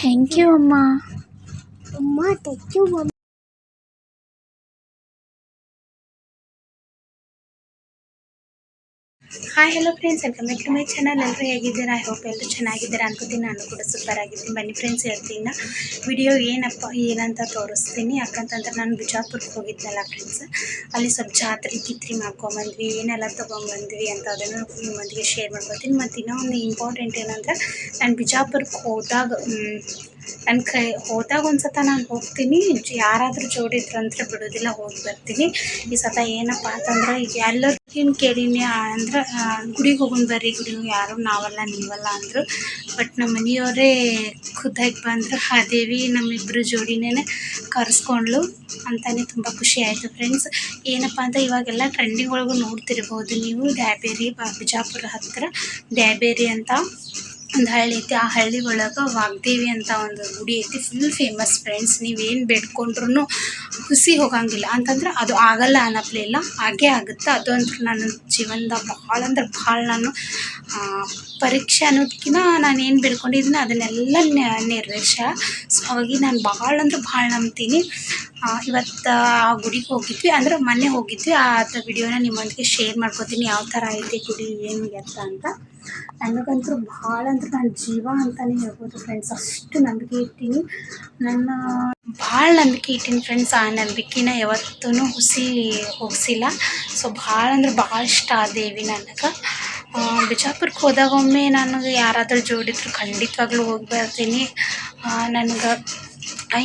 Thank you ಅಮ್ಮ ಅಮ್ಮ ತೆಚ್ಚು ಅಮ್ಮ hi hello friends welcome back to my channel ಎಲ್ಲರೂ ಹೇಗಿದ್ದೀರಾ? ಐ ಹೋಪ್ ಎಲ್ಲರೂ ಚೆನ್ನಾಗಿದ್ದೀರಾ ಅನ್ಕೋತೀನಿ. ನಾನು ಕೂಡ ಸೂಪರ್ ಆಗಿದ್ದೀನಿ. ಬನ್ನಿ ಫ್ರೆಂಡ್ಸ್ ಹೇಳ್ತೀನಿ ವಿಡಿಯೋ ಏನಪ್ಪ, ಏನಂತ ತೋರಿಸ್ತೀನಿ. ಯಾಕಂತಂದ್ರೆ ನಾನು ಬಿಜಾಪುರಕ್ಕೆ ಹೋಗಿದ್ನಲ್ಲ ಫ್ರೆಂಡ್ಸ್ ಅಲ್ಲಿ ಸ್ವಲ್ಪ ಜಾತ್ರೆ ಕಿತ್ರಿ ಮಾಡ್ಕೊಂಬಂದ್ವಿ. ಏನೆಲ್ಲ ತೊಗೊಂಬಂದ್ವಿ ಅಂತ ಅದನ್ನು ನಿಮ್ಮೊಂದಿಗೆ ಶೇರ್ ಮಾಡ್ಕೊತೀನಿ ಮತ್ತು ಇನ್ನೊಂದು ಇಂಪಾರ್ಟೆಂಟ್ ಏನಂದ್ರೆ, ನಾನು ಬಿಜಾಪುರಕ್ಕೆ ಹೋದಾಗ ನನ್ನ ಕೈ, ಹೋದಾಗ ಒಂದು ಸತ ನಾನು ಹೋಗ್ತೀನಿ. ಯಾರಾದರೂ ಜೋಡಿದ್ರಂದ್ರೆ ಬಿಡೋದಿಲ್ಲ, ಹೋಗಿ ಬರ್ತೀನಿ. ಈ ಸತ ಏನಪ್ಪ ಅಂತಂದ್ರೆ, ಈಗ ಏನು ಕೇಳೀನಿ ಅಂದ್ರೆ ಗುಡಿಗೆ ಹೋಗೋಣ ಬರ್ರಿ ಗುಡಿ ಯಾರು, ನಾವಲ್ಲ, ನೀವಲ್ಲ ಅಂದರು. ಬಟ್ ನಮ್ಮ ಮನೆಯವರೇ ಖುದ್ದಾಗಿ ಬಂದರು. ಆ ದೇವಿ ನಮ್ಮಿಬ್ಬರು ಜೋಡಿನೇ ಕರೆಸ್ಕೊಂಡ್ಳು ಅಂತಲೇ ತುಂಬ ಖುಷಿ ಆಯಿತು ಫ್ರೆಂಡ್ಸ್ ಏನಪ್ಪ ಅಂತ ಇವಾಗೆಲ್ಲ ಟ್ರೆಂಡಿಂಗ್ ಒಳಗೂ ನೋಡ್ತಿರ್ಬೋದು ನೀವು. ಡ್ಯಾಬೇರಿ ಬಾ, ಬಿಜಾಪುರ ಹತ್ತಿರ ಡ್ಯಾಬೇರಿ ಅಂತ. ಒಂದು ಹಳ್ಳಿ ಐತಿ ಆ ಹಳ್ಳಿ ಒಳಗೆ ವಾಗ್ದೇವಿ ಅಂತ ಒಂದು ಗುಡಿ ಐತಿ ಫುಲ್ ಫೇಮಸ್ ಫ್ರೆಂಡ್ಸ್ ನೀವೇನು ಬೇಡ್ಕೊಂಡ್ರು ಹುಸಿ ಹೋಗಂಗಿಲ್ಲ. ಅಂತಂದ್ರೆ ಅದು ಆಗಲ್ಲ ಅನ್ನಪ್ಲೆ ಇಲ್ಲ. ಹಾಗೇ ಆಗುತ್ತೆ. ಅದು ಅಂತೂ ನನ್ನ ಜೀವನದ ಭಾಳ ಅಂದ್ರೆ ಭಾಳ ನಾನು ಪರೀಕ್ಷೆ ಅನ್ನೋದಕ್ಕಿಂತ ನಾನು ಏನು ಬೇಡ್ಕೊಂಡಿದ್ದೀನಿ ಅದನ್ನೆಲ್ಲ ನೆರವೇರ್ಸ. ಸೊ ಹಾಗಾಗಿ ನಾನು ಭಾಳ ಅಂದ್ರೆ ಭಾಳ ನಂಬ್ತೀನಿ. ಇವತ್ತು, ಆ, ಗುಡಿಗೆ ಹೋಗಿದ್ವಿ. ಅಂದ್ರೆ ಮೊನ್ನೆ ಹೋಗಿದ್ವಿ. ಆ ವಿಡಿಯೋನ ನಿಮ್ಮೊಂದಿಗೆ ಶೇರ್ ಮಾಡ್ಕೊತೀನಿ. ಯಾವ ಥರ ಐತೆ ಗುಡಿ, ಏನು ಎತ್ತ ಅಂತ. ನನಗಂತೂ ಭಾಳ ಅಂದ್ರೆ ನನ್ನ ಜೀವ ಅಂತಲೇ ಹೇಳ್ಬೋದು ಫ್ರೆಂಡ್ಸ್ ಅಷ್ಟು ನಂಬಿಕೆ ಇಟ್ಟೀನಿ. ನನ್ನ ಭಾಳ ನಂಬಿಕೆ ಇಟ್ಟೀನಿ ಫ್ರೆಂಡ್ಸ್ ಆ ನಂಬಿಕೆನ ಯಾವತ್ತೂ ಹುಸಿ ಹೋಗಿಸಿಲ್ಲ. ಸೊ ಭಾಳ ಅಂದ್ರೆ ಭಾಳ ಇಷ್ಟ ಆ ದೇವಿ ನನಗೆ. ಬಿಜಾಪುರಕ್ಕೆ ಹೋದಾಗ ಒಮ್ಮೆ ನನಗೆ ಯಾರಾದರೂ ಜೋಡಿದ್ರು ಖಂಡಿತವಾಗ್ಲೂ ಹೋಗಿ ಬರ್ತೀನಿ ನನಗೆ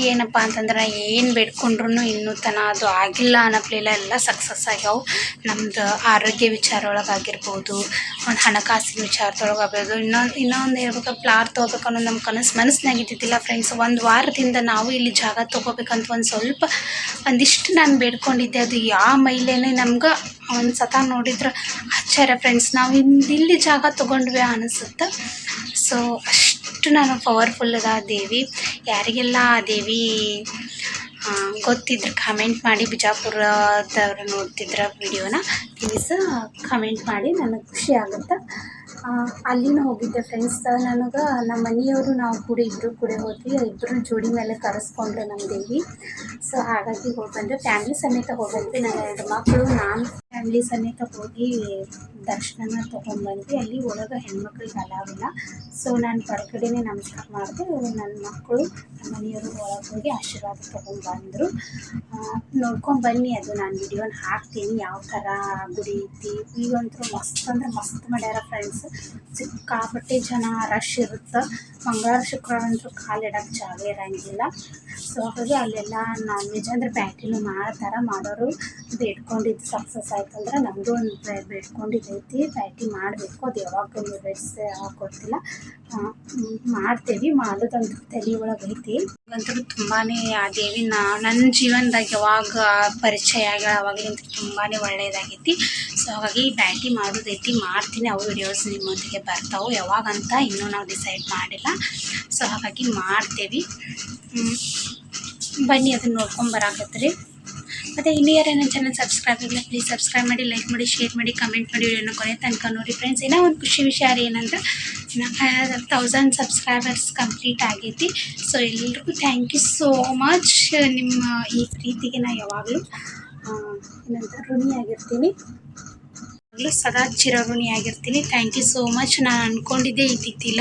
ಏನಪ್ಪ ಅಂತಂದ್ರೆ ಏನು ಬೇಡ್ಕೊಂಡ್ರು ಇನ್ನೂ ತನ ಅದು ಆಗಿಲ್ಲ ಅನ್ನಪ್ಲೆಲ್ಲ ಎಲ್ಲ ಸಕ್ಸಸ್ ಆಗ್ಯಾವೆ. ನಮ್ದು ಆರೋಗ್ಯ ವಿಚಾರ ಒಳಗಾಗಿರ್ಬೋದು ಒಂದು ಹಣಕಾಸಿನ ವಿಚಾರದೊಳಗೆ ಆಗ್ಬೋದು ಇನ್ನೊಂದು ಇನ್ನೊಂದು ಹೇಳ್ಬೇಕು ಪ್ಲಾರ್ ತೊಗೋಬೇಕು ಅನ್ನೋದು ನಮ್ಮ ಕನಸು ಮನಸ್ಸಿನಾಗ ಇದ್ದಿದ್ದಿಲ್ಲ ಫ್ರೆಂಡ್ಸ್ ಒಂದು ವಾರದಿಂದ ನಾವು ಇಲ್ಲಿ ಜಾಗ ತೊಗೋಬೇಕಂತ ಒಂದು ಸ್ವಲ್ಪ ಒಂದಿಷ್ಟು ನಾನು ಬೇಡ್ಕೊಂಡಿದ್ದೆ. ಅದು ಯಾವ ಮೈಲೇನೆ ನಮ್ಗೆ ಒಂದು ಸತ ನೋಡಿದ್ರೆ ಆಶ್ಚರ್ಯ ಫ್ರೆಂಡ್ಸ್ ನಾವು ಇಲ್ಲಿ ಜಾಗ ತೊಗೊಂಡ್ವಿ ಅನಿಸುತ್ತೆ ಸೊ ಅಷ್ಟು ನಾನು ಪವರ್ಫುಲ್ ಅದ ದೇವಿ ಯಾರಿಗೆಲ್ಲ ದೇವಿ ಗೊತ್ತಿದ್ರೆ ಕಮೆಂಟ್ ಮಾಡಿ, ಬಿಜಾಪುರದವ್ರು ನೋಡ್ತಿದ್ರ ವಿಡಿಯೋನ ಪ್ಲೀಸ್ ಕಮೆಂಟ್ ಮಾಡಿ, ನನಗೆ ಖುಷಿ ಆಗುತ್ತೆ. ಅಲ್ಲಿನ ಹೋಗಿದ್ದೆ ಫ್ರೆಂಡ್ಸ್ ನನಗೆ ನಮ್ಮ ಮನೆಯವರು ನಾವು ಕೂಡ ಇಬ್ಬರು ಕೂಡ ಹೋದ್ವಿ. ಇಬ್ಬರು ಜೋಡಿ ಮೇಲೆ ಕರೆಸ್ಕೊಂಡ್ರು ನಮ್ಮ ದೇವಿ. ಸೊ ಹಾಗಾಗಿ ಹೋಗಿ ಬಂದರೆ ಫ್ಯಾಮ್ಲಿ ಸಮೇತ ಹೋಗಿದ್ವಿ ನನ್ನ ಎರಡು ಮಕ್ಕಳು ನಾನು ಫ್ಯಾಮ್ಲಿ ಸಮೇತ ಹೋಗಿ ದರ್ಶನ ತೊಗೊಂಡ್ಬಂದ್ವಿ. ಅಲ್ಲಿ ಒಳಗೆ ಹೆಣ್ಮಕ್ಳಿಗೆ ಅಲಾವಿಲ್ಲ. ಸೊ ನಾನು ಹೊರಗಡೆನೇ ನಮಸ್ಕಾರ ಮಾಡಿದೆ. ನನ್ನ ಮಕ್ಕಳು ನಮ್ಮ ಮನೆಯವರು ಒಳಗೆ ಹೋಗಿ ಆಶೀರ್ವಾದ ತೊಗೊಂಡ್ಬಂದರು ನೋಡ್ಕೊಂಡು ಬನ್ನಿ ಅದು. ನಾನು ವಿಡಿಯೋನ ಹಾಕ್ತೀನಿ. ಯಾವ ಥರ ಗುಡಿ ಐತಿ. ಈಗಂತೂ ಮಸ್ತ್ ಅಂದ್ರೆ ಮಸ್ತ್ ಮಾಡ್ಯಾರ ಫ್ರೆಂಡ್ಸ್ ಸಿಕ್ಕಾಪಟ್ಟೆ ಜನ ರಶ್ ಇರುತ್ತೆ. ಮಂಗಳವಾರ, ಶುಕ್ರವಾರ ಅಂತೂ ಕಾಲಿಡೋಕ್ಕೆ ಜಾಗ ಇರೋಂಗಿಲ್ಲ. ಸೊ ಹಾಗಾಗಿ ಅಲ್ಲೆಲ್ಲ ನಾನ್ ವೆಜ್ ಅಂದರೆ ಬ್ಯಾಟಿನೂ ಮಾಡ್ತಾರೆ. ಮಾಡೋರು ಬೇಡ್ಕೊಂಡಿದ್ದು ಸಕ್ಸಸ್ ಆಯ್ತು. ಅಂದ್ರೆ ನಮ್ಮದು ಒಂದು ಬೇಡ್ಕೊಂಡಿದ್ದೈತಿ ಪ್ಯಾಟಿ ಮಾಡಬೇಕು. ಅದು ಯಾವಾಗ ಬೆಡ್ಸ್ ಗೊತ್ತಿಲ್ಲ ಮಾಡ್ತೇವಿ. ಮಾಡೋದಂತೂ ತಲೆ ಒಳಗೆ ಐತಿ. ಅಂತೂ ತುಂಬಾ ಆ ದೇವಿನ ನನ್ನ ಜೀವನದಾಗ ಯಾವಾಗ ಪರಿಚಯ ಆಗ್ಯಾಳ ಅವಾಗಲಿಂದ ತುಂಬಾ ಒಳ್ಳೆಯದಾಗೈತಿ ಸೊ ಹಾಗಾಗಿ ಬ್ಯಾಟಿ ಮಾಡೋದೈತಿ ಮಾಡ್ತೀನಿ. ಅವ್ರ ವಿಡಿಯೋಸ್ ನಿಮ್ಮೊಂದಿಗೆ ಬರ್ತಾವೆ. ಯಾವಾಗಂತ ಇನ್ನೂ ನಾವು ಡಿಸೈಡ್ ಮಾಡಿಲ್ಲ. ಸೊ ಹಾಗಾಗಿ ಮಾಡ್ತೇವೆ. ಬನ್ನಿ, ಅದನ್ನ ನೋಡ್ಕೊಂಡು ಬರಾಕತ್ರಿ. ಮತ್ತು ಇನ್ನಿಯರ್ ಏನೋ ಚಾನಲ್ ಸಬ್ಸ್ಕ್ರೈಬ್ ಆಗಿಲ್ಲ ಪ್ಲೀಸ್ ಸಬ್ಸ್ಕ್ರೈಬ್ ಮಾಡಿ ಲೈಕ್ ಮಾಡಿ ಶೇರ್ ಮಾಡಿ ಕಮೆಂಟ್ ಮಾಡಿ ವಿಡಿಯೋನ ಕೊನೆ ತನಕ ನೋಡಿ ಫ್ರೆಂಡ್ಸ್ ಏನೋ ಒಂದು ಖುಷಿ ವಿಷಯ ಏನಂದ್ರೆ ತೌಸಂಡ್ ಸಬ್ಸ್ಕ್ರೈಬರ್ಸ್ ಕಂಪ್ಲೀಟ್ ಆಗೈತಿ. ಸೊ ಎಲ್ರಿಗೂ ಥ್ಯಾಂಕ್ ಯು ಸೋ ಮಚ್ ನಿಮ್ಮ ಈ ಪ್ರೀತಿಗೆ ನಾ ಯಾವಾಗಲೂ ಏನಂತ ಋಣಿಯಾಗಿರ್ತೀನಿ. ಸದಾ ಚಿರಋಣಿಯಾಗಿರ್ತೀನಿ ಥ್ಯಾಂಕ್ ಯು ಸೋ ಮಚ್ ನಾನು ಅಂದ್ಕೊಂಡಿದ್ದೆ ಇದ್ದಿದ್ದಿಲ್ಲ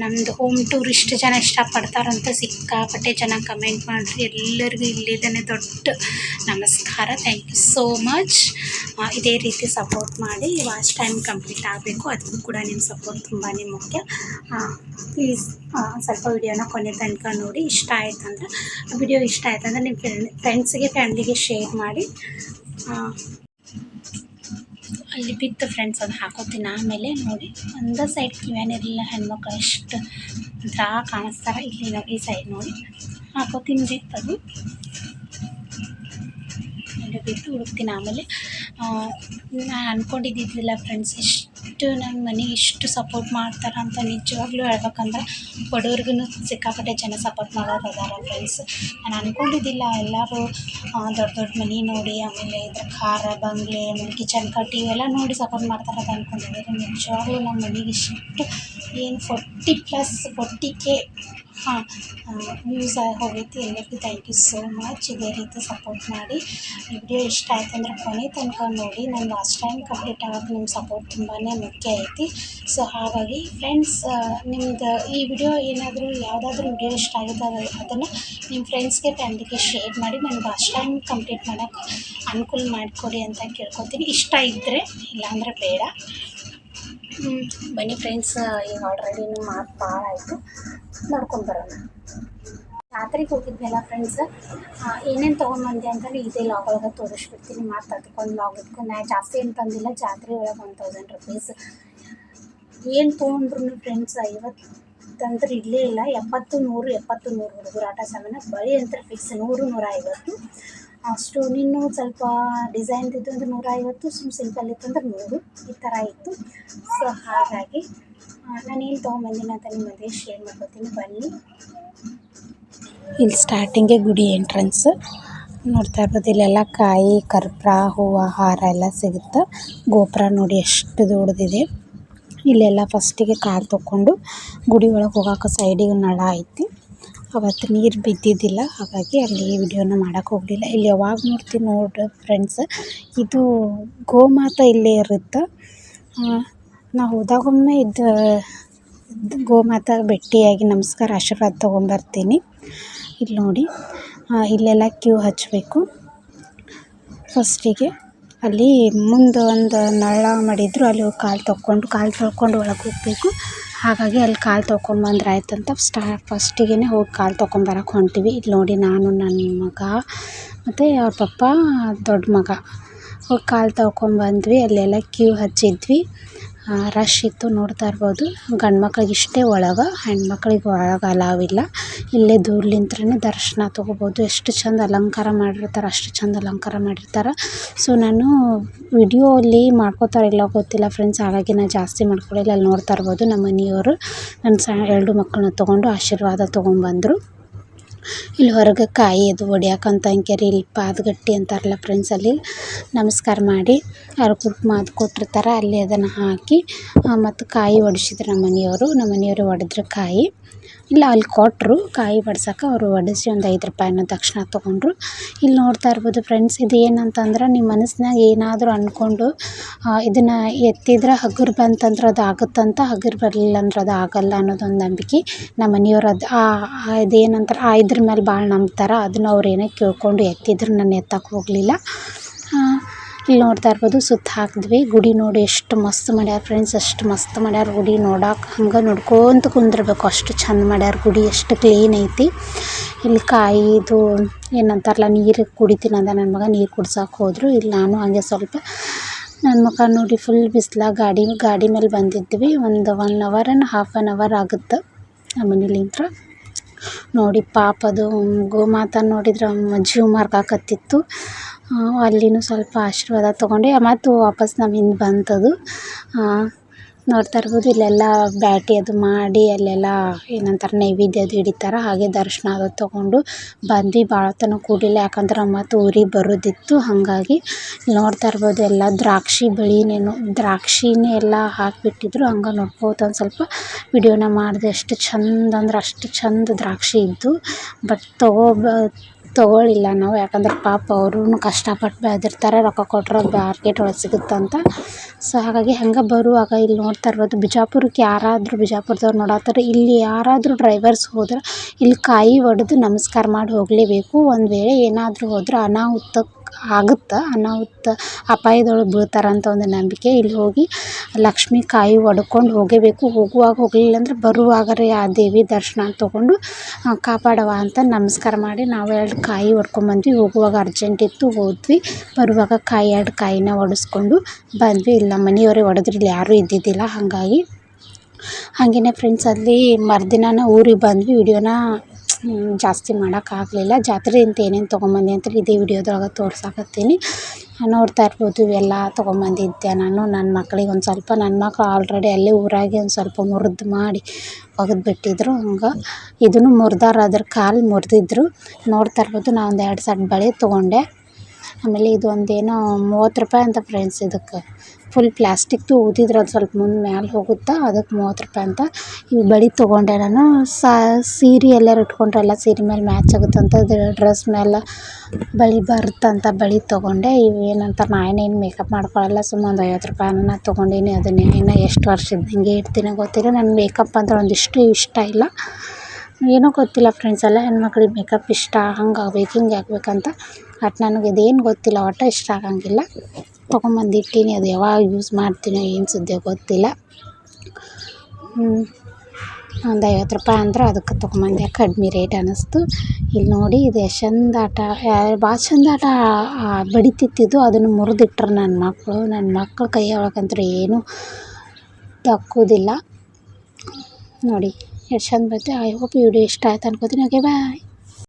ನಮ್ಮದು ಹೋಮ್ ಟೂರ್ ಇಷ್ಟು ಜನ ಇಷ್ಟಪಡ್ತಾರಂತ ಸಿಕ್ಕಾಪಟ್ಟೆ ಜನ ಕಮೆಂಟ್ ಮಾಡಿರಿ. ಎಲ್ಲರಿಗೂ ಇಲ್ಲಿದ್ದಾನೆ ದೊಡ್ಡ ನಮಸ್ಕಾರ. ಥ್ಯಾಂಕ್ ಯು ಸೋ ಮಚ್ ಇದೇ ರೀತಿ ಸಪೋರ್ಟ್ ಮಾಡಿ ವಾಚ್ ಟೈಮ್ ಕಂಪ್ಲೀಟ್ ಆಗಬೇಕು. ಅದಕ್ಕೂ ಕೂಡ ನಿಮ್ಮ ಸಪೋರ್ಟ್ ತುಂಬಾ ಮುಖ್ಯ. ಪ್ಲೀಸ್ ಸ್ವಲ್ಪ ವಿಡಿಯೋನ ಕೊನೆ ತನಕ ನೋಡಿ. ಇಷ್ಟ ಆಯ್ತು ಅಂದ್ರೆ ವಿಡಿಯೋ ಇಷ್ಟ ಆಯ್ತು ಅಂದರೆ ನಿಮ್ಮ ಫ್ರೆಂಡ್ ಫ್ರೆಂಡ್ಸಿಗೆ ಫ್ಯಾಮ್ಲಿಗೆ ಶೇರ್ ಮಾಡಿ. ಅಲ್ಲಿ ಬಿತ್ತು ಫ್ರೆಂಡ್ಸ್ ಅದು ಹಾಕೋತೀನಿ. ಆಮೇಲೆ ನೋಡಿ, ಒಂದು ಸೈಡ್ ಕಿವ್ಯಾನಿರಲಿಲ್ಲ ಹೆಣ್ಮಕ್ಳು ಎಷ್ಟು ಒಂಥರ ಕಾಣಿಸ್ತಾರೆ. ಇಲ್ಲಿ ನೋಡಿ, ಈ ಸೈಡ್ ನೋಡಿ. ಹಾಕೋತೀನಿ ಬಿತ್ತು ಅಲ್ಲಿ ಬಿತ್ತು ಹುಡುಕ್ತೀನಿ. ಆಮೇಲೆ ನಾನು ಅಂದ್ಕೊಂಡಿದ್ದಿದ್ದಿಲ್ಲ ಫ್ರೆಂಡ್ಸ್ ಇಷ್ಟು ನನ್ನ ಮನೆಗೆ ಇಷ್ಟು ಸಪೋರ್ಟ್ ಮಾಡ್ತಾರೆ ಅಂತ ನಿಜವಾಗ್ಲೂ ಹೇಳ್ಬೇಕಂದ್ರೆ ಬಡವ್ರಿಗೂ ಸಿಕ್ಕಾಪಟ್ಟೆ ಜನ ಸಪೋರ್ಟ್ ಮಾಡೋರು ಅದಾರ ಫ್ರೆಂಡ್ಸ್ ನಾನು ಅಂದ್ಕೊಂಡಿದ್ದಿಲ್ಲ ಎಲ್ಲರೂ ದೊಡ್ಡ ದೊಡ್ಡ ಮನೆ ನೋಡಿ, ಆಮೇಲೆ ಇದ್ರ ಖಾರ, ಬಂಗ್ಲೆ, ಆಮೇಲೆ ಕಿಚನ್ ಕಟ್ಟಿ ಇವೆಲ್ಲ ನೋಡಿ ಸಪೋರ್ಟ್ ಮಾಡ್ತಾರೆ ಅಂತ ಅಂದ್ಕೊಂಡಿದ್ದೆ ನಿಜವಾಗ್ಲೂ ನಮ್ಮ ಮನೆಗೆ ಇಷ್ಟು ಏನು ಫೋರ್ಟಿ ಪ್ಲಸ್ ಫೋರ್ಟಿ ಕೆ ಹಾಂ ಯೂಸ್ ಹೋಗೈತಿ, ಎಲ್ಲರಿಗೂ ಥ್ಯಾಂಕ್ ಯು ಸೋ ಮಚ್ ಇದೇ ರೀತಿ ಸಪೋರ್ಟ್ ಮಾಡಿ. ವಿಡಿಯೋ ಇಷ್ಟ ಆಯ್ತು ಅಂದ್ರೆ ಕೊನೆ ತನಕ ನೋಡಿ. ನಾನು ಲಾಸ್ಟ್ ಟೈಮ್ ಕಂಪ್ಲೀಟ್ ಆಗೋಕೆ ನಿಮ್ಮ ಸಪೋರ್ಟ್ ತುಂಬಾ ಮುಖ್ಯ ಐತಿ. ಸೊ ಹಾಗಾಗಿ ಫ್ರೆಂಡ್ಸ್ ನಿಮ್ದು ಈ ವಿಡಿಯೋ ಏನಾದರೂ ಯಾವುದಾದ್ರೂ ವಿಡಿಯೋ ಇಷ್ಟ ಆಗಿದೆ ಅದನ್ನು ನಿಮ್ಮ ಫ್ರೆಂಡ್ಸ್ಗೆ ಫ್ಯಾಮಿಲಿಗೆ ಶೇರ್ ಮಾಡಿ. ನಾನು ಲಾಸ್ಟ್ ಟೈಮ್ ಕಂಪ್ಲೀಟ್ ಮಾಡೋಕ್ಕೆ ಅನುಕೂಲ ಮಾಡಿಕೊಡಿ ಅಂತ ಕೇಳ್ಕೊತೀನಿ. ಇಷ್ಟ ಇದ್ದರೆ ಇಲ್ಲಾಂದರೆ ಬೇಡ. ಬನ್ನಿ ಫ್ರೆಂಡ್ಸ್ ಈಗ ಆಲ್ರೆಡಿ ಮಾತು ಭಾಳ ಆಯಿತು. ನೋಡ್ಕೊಂಡು ಬರೋಣ ಜಾತ್ರೆಗೆ ಹೋಗಿದ್ನಲ್ಲ ಫ್ರೆಂಡ್ಸ್ ಏನೇನು ತೊಗೊಂಡ್ಬಂದೆ ಅಂತಂದ್ರೆ ಇದೇ ಲಾಗ್ ಒಳಗೆ ತೋರಿಸ್ಬಿಡ್ತೀನಿ, ಮಾತು ತಗೊಂಡು ಲಾಗ್ ಇಟ್ಕೊಂಡು. ನಾ ಜಾಸ್ತಿ ಏನು ತಂದಿಲ್ಲ, ಜಾತ್ರೆ ಒಳಗೆ ಒನ್ ತೌಸಂಡ್ ರುಪೀಸ್ ಏನು ತೊಗೊಂಡ್ರು ಫ್ರೆಂಡ್ಸ್ ಐವತ್ತಂದ್ರೆ ಇಲ್ಲೇ ಇಲ್ಲ, ಎಪ್ಪತ್ತು ನೂರು ಎಪ್ಪತ್ತು ನೂರು ಹುಡುಗರು, ಆಟ ಸಾಮಾನು ಬಳಿ ಅಂತ ಫಿಕ್ಸ್ ನೂರು, ನೂರ ಐವತ್ತು. ಅಷ್ಟು ನಿನ್ನೂ ಸ್ವಲ್ಪ ಡಿಸೈನ್ ಇದ್ದು ಅಂದ್ರೆ ನೂರ ಐವತ್ತು ಸುಮ್ಮ ಸಿಂಪಲ್ ಇತ್ತು ಅಂದ್ರೆ ನೂರು, ಈ ಥರ ಇತ್ತು. ಸೊ ಹಾಗಾಗಿ ನಾನು ಇಲ್ಲಿ ತೊಗೊಂಬಂದಿನಿ ಅಂತ ನಿಮ್ಮ ಮಧ್ಯೆ ಶೇರ್ ಮಾಡ್ಕೊತೀನಿ. ಬನ್ನಿ. ಇಲ್ಲಿ ಸ್ಟಾರ್ಟಿಂಗೇ ಗುಡಿ ಎಂಟ್ರೆನ್ಸ್ ನೋಡ್ತಾ ಇರ್ಬೋದು, ಇಲ್ಲೆಲ್ಲ ಕಾಯಿ, ಕರ್ಪೂರ, ಹೂವು, ಹಾರ ಎಲ್ಲ ಸಿಗುತ್ತೆ. ಗೋಪುರ ನೋಡಿ ಎಷ್ಟು ದೊಡ್ಡದಿದೆ. ಇಲ್ಲೆಲ್ಲ ಫಸ್ಟಿಗೆ ಕಾರ್ ತೊಗೊಂಡು ಗುಡಿ ಒಳಗೆ ಹೋಗೋಕೆ ಸೈಡಿಗೆ ನಳ ಐತಿ. ಅವತ್ತು ನೀರು ಬಿದ್ದಿದ್ದಿಲ್ಲ, ಹಾಗಾಗಿ ಅಲ್ಲಿ ವಿಡಿಯೋನ ಮಾಡೋಕೆ ಹೋಗಲಿಲ್ಲ. ಇಲ್ಲಿ ಯಾವಾಗ ನೋಡ್ತೀನಿ ನೋಡ್ರಿ ಫ್ರೆಂಡ್ಸ್ ಇದು ಗೋಮಾತ ಇಲ್ಲೇ ಇರುತ್ತೆ. ನಾವು ಹೋದಾಗೊಮ್ಮೆ ಇದು ಗೋಮಾತಾ ಭೇಟಿಯಾಗಿ ನಮಸ್ಕಾರ ಆಶೀರ್ವಾದ ತೊಗೊಂಬರ್ತೀನಿ. ಇಲ್ಲಿ ನೋಡಿ ಇಲ್ಲೆಲ್ಲ ಕ್ಯೂ ಹಚ್ಚಬೇಕು ಫಸ್ಟಿಗೆ ಅಲ್ಲಿ ಮುಂದೆ ಒಂದು ನಳ ಮಾಡಿದ್ರು, ಅಲ್ಲಿ ಕಾಲು ತೊಕ್ಕೊಂಡು ಕಾಲು ತೊಳ್ಕೊಂಡು ಒಳಗೆ ಹೋಗಬೇಕು. ಹಾಗಾಗಿ ಅಲ್ಲಿ ಕಾಲು ತೊಗೊಂಬಂದ್ರೆ ಆಯ್ತಂತ ಸ್ಟಾ ಫಸ್ಟಿಗೆ ಹೋಗಿ ಕಾಲು ತೊಗೊಂಬರಕ್ಕೆ ಹೊಂಟೀವಿ. ಇಲ್ಲಿ ನೋಡಿ ನಾನು ನನ್ನ ಮಗ, ಮತ್ತು ಅವ್ರ ಪಪ್ಪ, ದೊಡ್ಡ ಮಗ. ಹೋಗಿ ಕಾಲು ತೊಗೊಂಬಂದ್ವಿ ಅಲ್ಲೆಲ್ಲ ಕ್ಯೂ ಹಚ್ಚಿದ್ವಿ. ರಶ್ ಇತ್ತು, ನೋಡ್ತಾ ಇರ್ಬೋದು. ಗಂಡ್ ಮಕ್ಳಿಗೆ ಇಷ್ಟೇ ಒಳಗೆ ಹೆಣ್ಮಕ್ಳಿಗೆ ಒಳಗ ಅಲೌ ಇಲ್ಲ. ಇಲ್ಲೇ ದೂರ್ಲಿಂತ್ರನೆ ದರ್ಶನ ತಗೋಬಹುದು ಎಷ್ಟು ಚಂದ ಅಲಂಕಾರ ಮಾಡಿರ್ತಾರೆ, ಅಷ್ಟು ಚಂದ ಅಲಂಕಾರ ಮಾಡಿರ್ತಾರ. ಸೊ ನಾನು ವಿಡಿಯೋ ಅಲ್ಲಿ ಮಾಡ್ಕೋತಾರೋ ಇಲ್ಲ ಗೊತ್ತಿಲ್ಲ ಫ್ರೆಂಡ್ಸ್ ಹಾಗಾಗಿ ನಾನು ಜಾಸ್ತಿ ಮಾಡ್ಕೊಳ್ಳಿಲ್ಲ ಅಲ್ಲಿ ನೋಡ್ತಾ ಇರ್ಬೋದು ನಮ್ಮ ಮನೆಯವರು. ನನ್ನ ಎರಡು ಮಕ್ಕಳನ್ನ ತಗೊಂಡು ಆಶೀರ್ವಾದ ತೊಗೊಂಬಂದರು ಇಲ್ಲಿ ಹೊರಗೆ ಕಾಯಿ ಅದು ಒಡ್ಯಾಕಂತ ಅಂಕ್ಯಾರಿ, ಇಲ್ಲಿ ಪಾದಗಟ್ಟಿ ಅಂತಾರಲ್ಲ ಫ್ರೆಂಡ್ಸ್ ಅಲ್ಲಿ. ನಮಸ್ಕಾರ ಮಾಡಿ. ಅವ್ರು ಕುಂಕುಮ ಅದು ಕೊಟ್ಟಿರ್ತಾರೆ, ಅಲ್ಲಿ ಅದನ್ನು ಹಾಕಿ ಮತ್ತು ಕಾಯಿ ಒಡಿಸಿದ್ರು ನಮ್ಮ ಮನೆಯವರು ನಮ್ಮ ಮನೆಯವರು ಕಾಯಿ. ಇಲ್ಲ, ಅಲ್ಲಿ ಕೊಟ್ಟರು ಕಾಯಿ ಬಡ್ಸಕ್ಕೆ ಅವರು ಒಡಿಸಿ ಒಂದು ಐದು ರೂಪಾಯಿನ ತಕ್ಷಣ ತಗೊಂಡ್ರು. ಇಲ್ಲಿ ನೋಡ್ತಾ ಇರ್ಬೋದು ಫ್ರೆಂಡ್ಸ್ ಇದು ಏನಂತಂದ್ರೆ ನಿಮ್ಮ ಮನಸ್ಸಿನಾಗ ಏನಾದರೂ ಅಂದ್ಕೊಂಡು ಇದನ್ನು ಎತ್ತಿದ್ರೆ ಹಗುರ ಬಂತಂದ್ರೆ ಅದು ಆಗುತ್ತಂತ ಹಗುರ ಬರಲಿಲ್ಲ ಅಂದ್ರೆ ಅದು ಆಗಲ್ಲ ಅನ್ನೋದೊಂದು ನಂಬಿಕೆ ನಮ್ಮ ಮನೆಯವ್ರು ಅದು. ಇದೇನಂತಾರೆ, ಆ ಇದ್ರ ಮೇಲೆ ಭಾಳ ನಂಬ್ತಾರೆ. ಅದನ್ನ ಅವ್ರು ಏನೇ ಕೇಳಿಕೊಂಡು ಎತ್ತಿದ್ರು, ನಾನು ಎತ್ತಕ್ಕೆ ಹೋಗಲಿಲ್ಲ. ಇಲ್ಲಿ ನೋಡ್ತಾ ಇರಬಹುದು ಸುತ್ತ ಹಾಕಿದ್ವಿ. ಗುಡಿ ನೋಡಿ ಎಷ್ಟು ಮಸ್ತ್ ಮಾಡ್ಯಾರ ಫ್ರೆಂಡ್ಸ್ ಎಷ್ಟು ಮಸ್ತ್ ಮಾಡ್ಯಾರ ಗುಡಿ ನೋಡಾಕ. ಹಂಗ ನೋಡ್ಕೊಂತ ಕುಂದಿರಬೇಕು, ಅಷ್ಟು ಚಂದ ಮಾಡ್ಯಾರ ಗುಡಿ, ಎಷ್ಟು ಕ್ಲೀನ್ ಐತಿ. ಇಲ್ಲಿ ಕಾಯಿ ಇದು ಏನಂತಾರಲ್ಲ, ನೀರು ಕುಡಿತೀನಿ ಅಂದ ನನ್ನ ಮಗ, ನೀರು ಕುಡ್ಸಕ್ಕೆ ಹೋದರು. ಇಲ್ಲಿ ನಾನು ಹಂಗೆ ಸ್ವಲ್ಪ ನನ್ನ ಮಗ ನೋಡಿ ಫುಲ್ ಬಿಸ್ಲಾಗ ಗಾಡಿ ಗಾಡಿ ಮೇಲೆ ಬಂದಿದ್ವಿ. ಒಂದು one hour and half an hour ಆಗುತ್ತೆ ನಮ್ಮ ಮನೇಲಿಂತ್ರ. ನೋಡಿ ಪಾಪ ಅದು ಗೋಮಾತಾ ನೋಡಿದ್ರೆ ಜೀವ ಮಾರ್ಕಾಕತ್ತಿತ್ತು ಅಲ್ಲಿನೂ ಸ್ವಲ್ಪ ಆಶೀರ್ವಾದ ತೊಗೊಂಡು. ಮತ್ತು ವಾಪಸ್ ನಮ್ಮ ಹಿಂದೆ ಬಂತದು. ನೋಡ್ತಾ ಇರ್ಬೋದು, ಇಲ್ಲೆಲ್ಲ ಬ್ಯಾಟಿ ಅದು ಮಾಡಿ, ಅಲ್ಲೆಲ್ಲ ಏನಂತಾರೆ ನೈವೇದ್ಯ ಅದು ಹಿಡಿತಾರೆ. ಹಾಗೆ ದರ್ಶನ ಅದು ತೊಗೊಂಡು ಬಂದ್ವಿ. ಭಾಳ ಹೊತ್ತನ ಕೂಡಿಲ್ಲ ಯಾಕಂದ್ರೆ ಮತ್ತು ಊರಿಗೆ ಬರೋದಿತ್ತು. ಹಾಗಾಗಿ ನೋಡ್ತಾ ಇರ್ಬೋದು, ಎಲ್ಲ ದ್ರಾಕ್ಷಿ ಬಳ್ಳಿನೇನು ದ್ರಾಕ್ಷಿನೇ ಎಲ್ಲ ಹಾಕಿಬಿಟ್ಟಿದ್ರು. ಹಂಗೆ ನೋಡ್ಕೋತ ಒಂದು ಸ್ವಲ್ಪ ವಿಡಿಯೋನ ಮಾಡಿದೆ. ಎಷ್ಟು ಚಂದ, ಅಂದ್ರೆ ಅಷ್ಟು ಚಂದ ದ್ರಾಕ್ಷಿ ಇದ್ದು. ಬಟ್ ತಗೋ ತೊಗೊಳ್ಳಿಲ್ಲ ನಾವು. ಯಾಕಂದ್ರೆ ಪಾಪ ಅವ್ರೂ ಕಷ್ಟಪಟ್ಟು ಬೆಳೆದಿರ್ತಾರೆ, ರೊಕ್ಕ ಕೊಟ್ರೆ ಮಾರ್ಕೆಟ್ ಒಳಗೆ ಸಿಗುತ್ತಂತ ಸೊ ಹಾಗಾಗಿ ಹಂಗೆ ಬರುವಾಗ ಇಲ್ಲಿ ನೋಡ್ತಾ ಇರ್ಬೋದು, ಬಿಜಾಪುರಕ್ಕೆ ಯಾರಾದರೂ ಬಿಜಾಪುರದವ್ರು ನೋಡತ್ತಾರೆ ಇಲ್ಲಿ ಯಾರಾದರೂ ಡ್ರೈವರ್ಸ್ ಹೋದ್ರೆ ಇಲ್ಲಿ ಕಾಯಿ ಒಡೆದು ನಮಸ್ಕಾರ ಮಾಡಿ ಹೋಗಲೇಬೇಕು. ಒಂದು ವೇಳೆ ಏನಾದರೂ ಹೋದ್ರೆ ಅನಾಹುತ ಆಗುತ್ತೆ? ಅನಾಹುತ, ಅಪಾಯದೊಳಗೆ ಬೀಳ್ತಾರಂತ ಒಂದು ನಂಬಿಕೆ. ಇಲ್ಲಿ ಹೋಗಿ ಲಕ್ಷ್ಮಿ ಕಾಯಿ ಒಡ್ಕೊಂಡು ಹೋಗಬೇಕು. ಹೋಗುವಾಗ ಹೋಗಲಿಲ್ಲ ಅಂದ್ರೆ ಬರುವಾಗರೆ ಆ ದೇವಿ ದರ್ಶನ ತೊಗೊಂಡು ಕಾಪಾಡವ್ವ ಅಂತ ನಮಸ್ಕಾರ ಮಾಡಿ ನಾವು ಎರಡು ಕಾಯಿ ಒಡ್ಕೊಂಬಂದ್ವಿ ಹೋಗುವಾಗ ಅರ್ಜೆಂಟ್ ಇತ್ತು, ಹೋದ್ವಿ. ಬರುವಾಗ ಕಾಯಿ, ಎರಡು ಕಾಯಿನ ಒಡೆಸ್ಕೊಂಡು ಬಂದ್ವಿ. ಇಲ್ಲ ಮನೆಯವರೇ ಒಡೆದ್ರು, ಇಲ್ಲಿ ಯಾರೂ ಇದ್ದಿದ್ದಿಲ್ಲ. ಹಾಗಾಗಿ ಹಾಗೆಯೇ ಫ್ರೆಂಡ್ಸ್ ಅಲ್ಲಿ ಮರುದಿನಾನ ಊರಿಗೆ ಬಂದ್ವಿ. ವಿಡಿಯೋನ ಜಾಸ್ತಿ ಮಾಡೋಕ್ಕಾಗಲಿಲ್ಲ. ಜಾತ್ರೆಯಿಂದ ಏನೇನು ತೊಗೊಂಬಂದೆ ಅಂತ ಇದೇ ವಿಡಿಯೋದೊಳಗೆ ತೋರ್ಸಕತ್ತೀನಿ. ನೋಡ್ತಾ ಇರ್ಬೋದು, ಇವೆಲ್ಲ ತೊಗೊಂಬಂದಿದ್ದೆ ನಾನು. ನನ್ನ ಮಕ್ಳಿಗೆ ಒಂದು ಸ್ವಲ್ಪ ನನ್ನ ಮಕ್ಳು ಆಲ್ರೆಡಿ ಅಲ್ಲೇ ಊರಾಗೆ ಒಂದು ಸ್ವಲ್ಪ ಮುರಿದು ಮಾಡಿ ಒಗೆದು ಬಿಟ್ಟಿದ್ರು ಹಂಗೆ. ಇದನ್ನು ಮುರಿದಾರ ಅದ್ರ ಕಾಲು ಮುರಿದಿದ್ರು. ನೋಡ್ತಾ ಇರ್ಬೋದು, ನಾನು ಒಂದು ಎರಡು ಸೆಟ್ ಬಳೆ ತೊಗೊಂಡೆ. ಆಮೇಲೆ ಏನೋ ಮೂವತ್ತು ರೂಪಾಯಿ ಅಂತ ಫ್ರೆಂಡ್ಸ್ ಇದಕ್ಕೆ. ಫುಲ್ ಪ್ಲಾಸ್ಟಿಕ್ದು ಊದಿದ್ರೆ ಅದು ಸ್ವಲ್ಪ ಮುಂದೆ ಮ್ಯಾಲೆ ಹೋಗುತ್ತೆ? ಅದಕ್ಕೆ ಮೂವತ್ತು ರೂಪಾಯಿ ಅಂತ ಇವು ಬಳೆ ತೊಗೊಂಡೆ ನಾನು. ಸೀರೆ ಎಲ್ಲರೂ ಉಟ್ಕೊಂಡ್ರೆಲ್ಲ ಸೀರೆ ಮೇಲೆ ಮ್ಯಾಚ್ ಆಗುತ್ತಂತ ಡ್ರೆಸ್ ಮೇಲೆ ಬಳೆ ಬರುತ್ತಂತ ಬಳೆ ತೊಗೊಂಡೆ. ಇವು ಏನಂತ ನಾನೇನು ಮೇಕಪ್ ಮಾಡ್ಕೊಳ್ಳಲ್ಲ ಸುಮ್ಮ ಒಂದು ಐವತ್ತು ರೂಪಾಯಿನ ತೊಗೊಂಡೀನಿ. ಅದನ್ನೇ ಇನ್ನು ಎಷ್ಟು ವರ್ಷದ ಹಿಂಗೆ ಇಡ್ತೀನೋ ಗೊತ್ತಿಲ್ಲ. ನನ್ನ ಮೇಕಪ್ ಅಂದ್ರೆ ಒಂದಿಷ್ಟು ಇಷ್ಟ ಇಲ್ಲ. ಏನೋ ಗೊತ್ತಿಲ್ಲ ಫ್ರೆಂಡ್ಸ್ ಎಲ್ಲ, ಹೆಣ್ಮಕ್ಳಿಗೆ ಮೇಕಪ್ ಇಷ್ಟ, ಹಂಗೆ ಆಗ್ಬೇಕು ಹಿಂಗೆ ಆಗ್ಬೇಕಂತ ಬಟ್ ನನಗೆ ಇದೇನು ಗೊತ್ತಿಲ್ಲ, ಒಟ್ಟು ಇಷ್ಟ ಆಗಂಗಿಲ್ಲ. ತೊಗೊಂಬಂದು ಇಟ್ಟೀನಿ ಅದು ಯಾವಾಗ ಯೂಸ್ ಮಾಡ್ತೀನೋ ಏನು ಸುದ್ದಿಯೋ ಗೊತ್ತಿಲ್ಲ. ಒಂದು ಐವತ್ತು ರೂಪಾಯಿ ಅಂದ್ರೆ ಅದಕ್ಕೆ ತೊಗೊಂಬಂದೆ. ಕಡ್ಮೆ ರೇಟ್ ಅನ್ನಿಸ್ತು. ಇಲ್ಲಿ ನೋಡಿ, ಇದು ಎಷ್ಟು ಚಂದ ಆಟ. ಭಾಳ ಚಂದ ಆಟ ಬಡಿತಿತ್ತಿದ್ದು ಅದನ್ನು ಮುರಿದಿಟ್ರು ನನ್ನ ಮಕ್ಕಳು ನನ್ನ ಮಕ್ಳ ಕೈಯೊಳಗಂತೂ ಏನೂ ತಕ್ಕೋದಿಲ್ಲ. ನೋಡಿ ಎಷ್ಟು ಚಂದ ಬರುತ್ತೆ ಐ ಹೋಪ್ ಈ ವಿಡಿಯೋ ಇಷ್ಟ ಆಯ್ತು ಅನ್ಕೋತೀನಿ. Okay bye